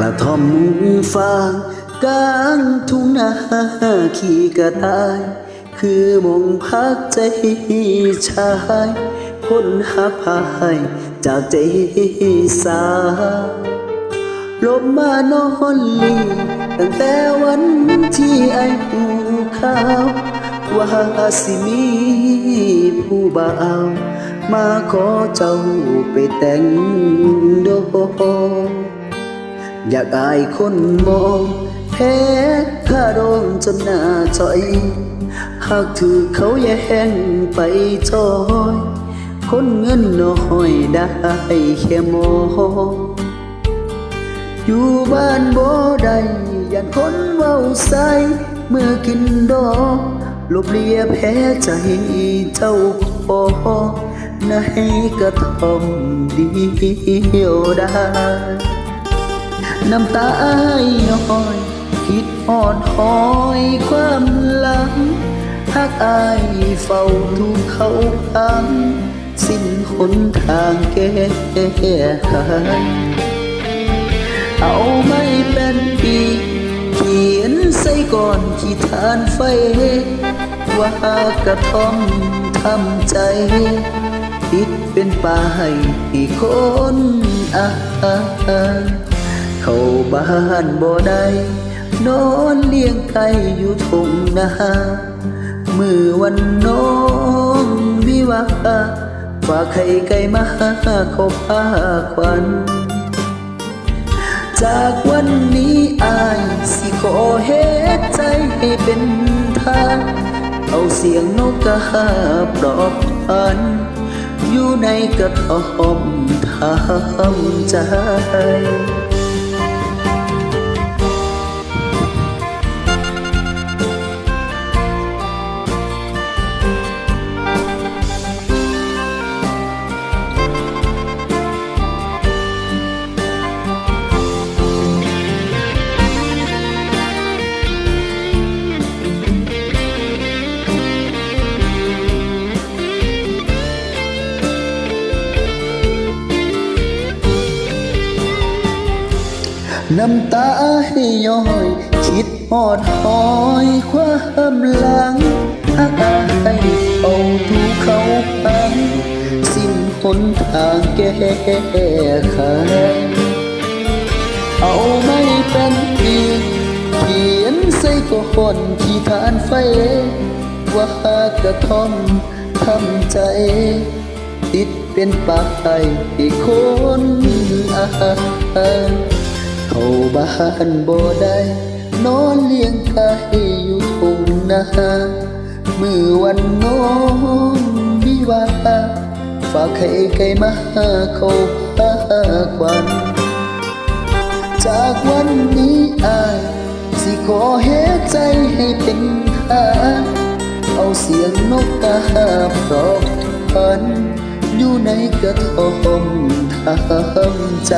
กระท่อมมุงฟางกลางทุ่งนาขี่กระต่าย คือมองพักใจชายคนหาพายจากใจสาวลมมานอนลีตั้งแต่วันที่ไอหูข้าวว่าสิมีผู้บ่าวมาขอเจ้าไปแต่งดอก อยากอายคนมองแพ้ข้าโดนจนหน้าจอย หากถือเขาแย่งไปจอย คนเงินน้อยได้แค่มองอยู่บ้านบ่ได้ยันคนเว้าใสเมื่อกินดอกลบเลียแพ้ใจเจ้าพอในกระทอมเดียวได้ น้ำตาอ้ายย้อย คิดหอดหอยความหลังหากอายเฝ้าทุกเขาพังสิ้นหนทางแก้ไขเอาไม่เป็นปีเขียนใส่ก่อนขี่ทานไฟ ว่ากระท่อมทำใจคิดเป็นป่าให้คนอ่า เข้าบ้านบ่ได้นอนเลี้ยงไก่อยู่ทงนามือวันน้องวิวาฝากไข่ไก่มาเข้าผ้าควันจากวันนี้อายสิขอเฮ็ดใจให้เป็นทางเอาเสียงนกกระหาปลอบพัน อยู่ในกระท่อมทำใจ น้ำตาให้ย้อย คิดหอดหอยความหลังหากอายเอาถูกเขาพังสิ้นหนทางแก้ไขเอาไม่เป็นอีกเขียนใส่ก้อนที่ทานไฟ ว่ากระท่อมทำใจติดเป็นปากไอ้คนอา เข้าบ้านบ่ได้ นอนเลี้ยงไก่อยู่ทุ่งนามือวันน้องวิวาฝากไข่ไก่มาเข้าพาควัน จากวันนี้อายสิขอเฮ็ดใจให้เป็นทาเอาเสียงนกกาปลอบพันอยู่ในกระท่อมทำใจ